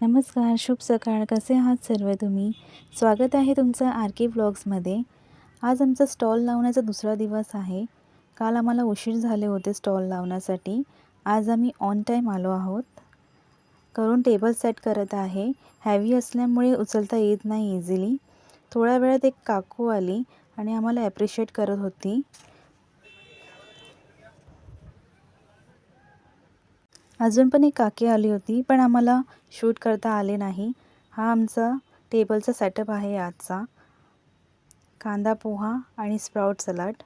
नमस्कार शुभ सकाळ. कसे आहात सर्व तुम्ही? स्वागत आहे तुमचं आर के ब्लॉग्समध्ये आज आमचा स्टॉल लावण्याचा दुसरा दिवस आहे. काल आम्हाला उशीर झाले होते स्टॉल लावण्यासाठी. आज आम्ही ऑन टाईम आलो आहोत. करून टेबल सेट करत आहे. हॅवी असल्यामुळे उचलता येत नाही इझिली थोड्या वेळात एक काकू आली आणि आम्हाला ॲप्रिशिएट करत होती. अजून पण एक काकी आली होती पण आम्हाला शूट करता आले नाही. हा आमचा टेबलचा सेटअप आहे आजचा. कांदा पोहा आणि स्प्राऊट सलाड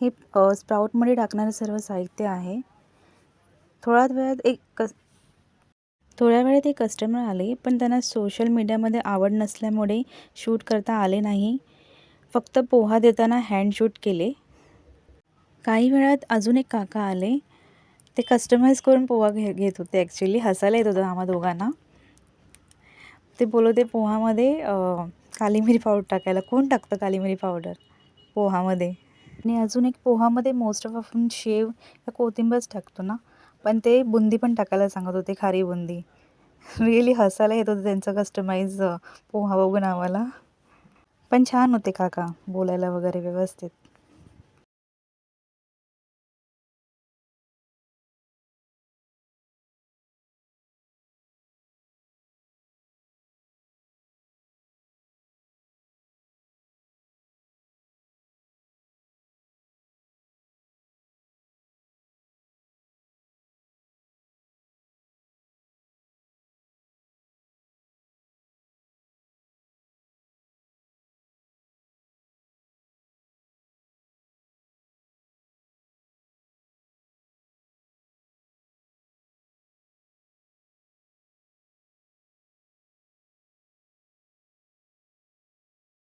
हे स्प्राउटमध्ये टाकणारं सर्व साहित्य आहे. थोड्या वेळात एक कस थोड्या वेळात एक कस्टमर आले पण त्यांना सोशल मीडियामध्ये आवड नसल्यामुळे शूट करता आले नाही. फक्त पोहा देताना हँड शूट केले. काही वेळात अजून एक काका आले. ते कस्टमाइज करून पोहा घे घेत होते ॲक्च्युली हसायला येत होतं आम्हा दोघांना. ते बोलवते पोहामध्ये काली मिरी पावडर टाकायला. कोण टाकतं काली मिरी पावडर पोहामध्ये. आणि अजून एक पोहामध्ये मोस्ट ऑफ आपण शेव या कोथिंबरच टाकतो ना. पण ते बुंदी पण टाकायला सांगत होते खारी बुंदी. रिअली हसायला येत होतं त्यांचं कस्टमाइज पोहा बघून आम्हाला. पण छान होते काका बोलायला वगैरे व्यवस्थित.